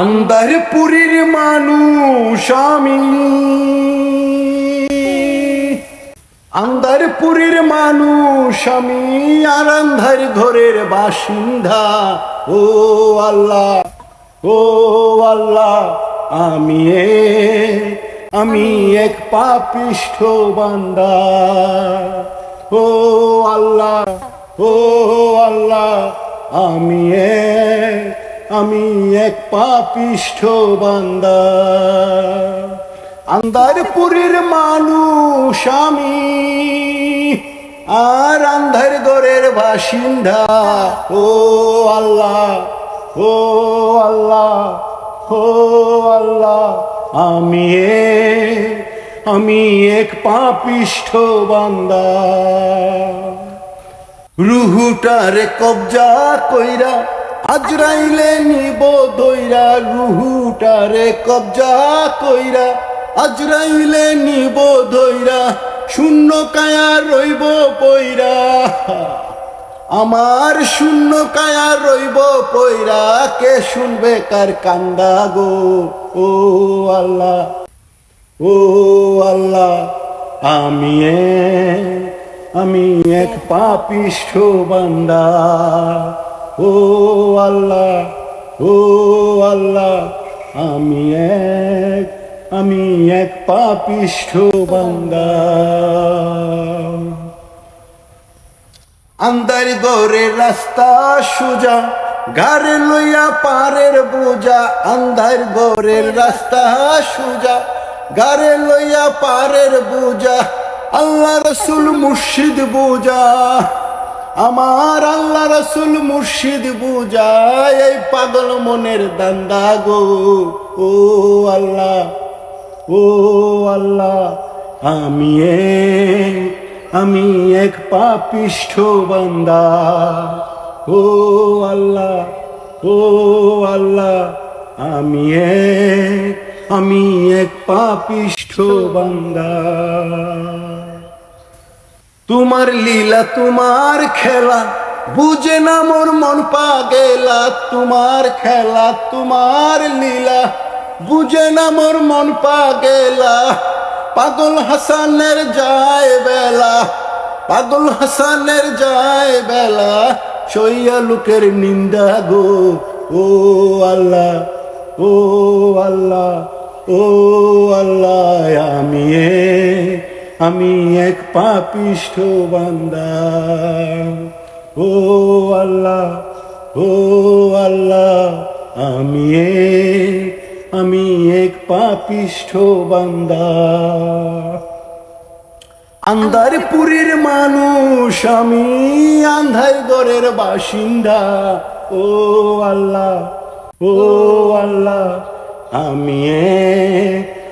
আন্দারপুরীর মানুষ আমি। আন্দারপুরীর মানুষ আমি, আর আন্ধার ঘরের বাসিন্দা। ও আল্লাহ ও আল্লাহ, আমি আমি এক পাপিষ্ঠ বান্দা। ও আল্লাহ ও আল্লাহ, আমি আমি এক পাপিষ্ঠ বান্দা। আন্দারপুরীর মানুষ আমি, আর আন্ধার গড়ের বাসিন্দা। ও আল্লাহ ও আল্লাহ ও আল্লাহ, আমি আমি এক পাপিষ্ঠ বান্দা। রুহুটারে কবজা কইরা আজরাইলে নিব দইরা, রুহুটারে কবজা কইরা। আজরাইলে নিব দইরা, শূন্য কায়া রইব পইরা। আমার শূন্য কায়া রইব পইরা, কে শুনবে কার কান্দা গো? ও আল্লাহ ও আল্লাহ, আমি আমি এক পাপিষ্ঠ বান্দা। ও আল্লাহ ও আল্লাহ, আমি এক আমি এক পাপিষ্ঠ বান্দা। আন্দার গড়ের রাস্তা সোজা গারে লইয়া পারের বোঝা। আন্ধার গড়ের রাস্তা সোজা গারে লইয়া পারের বোঝা। আল্লাহ রসুল মুর্শিদ বোঝা। আমার আল্লাহ রসুল মুর্শিদ বোঝা এই পাগল মনের দান্দা গো। ও আল্লাহ ও আল্লাহ, আমি আমি এক পাপিষ্ঠ বান্দা। ও আল্লাহ ও আল্লাহ, আমি আমি এক পাপিষ্ঠ বান্দা। তোমার লীলা, তোমার খেলা, বুঝে না মোর মন পা গেলা তোমার খেলা, তোমার লীলা, বুঝে না মোর মন পা গেলা পাগল হাসানের যায় বেলা, পাগল হাসানের যায় বেলা, সইয়া লোকের নিন্দা গো, ও আল্লাহ ও আল্লাহ ও আল্লাহ, আমি আমি এক পাপিষ্ঠ বান্দা। ও আল্লাহ ও আল্লাহ, আমি আমি এক পাপিষ্ঠ বান্দা। আন্দারপুরীর মানুষ, আমি আন্ধার গড়ের বাসিন্দা। ও আল্লাহ ও আল্লাহ, আমি এক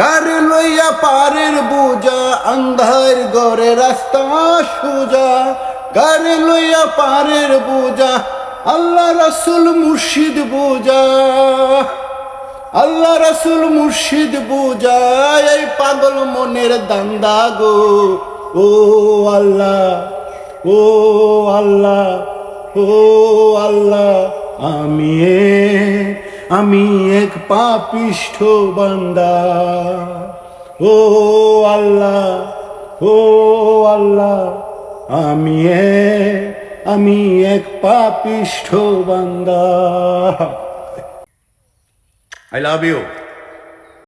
গাড়ি লইয়া পারের বোঝা আন্ধার গড়ে রাস্তা সোজা। গাড়ি লইয়া পারের বোঝা আল্লাহ রসুল মুর্শিদ বোঝা আল্লাহ রসুল মুর্শিদ বোঝা এই পাগল মনের দান্দা গো। ও আল্লাহ ও আল্লাহ ও আল্লাহ, আমি আমি এক পাপিষ্ঠ বান্দা। ও আল্লাহ ও আল্লাহ আমি এক, আমি এক পাপিষ্ঠ বান্দা। I love you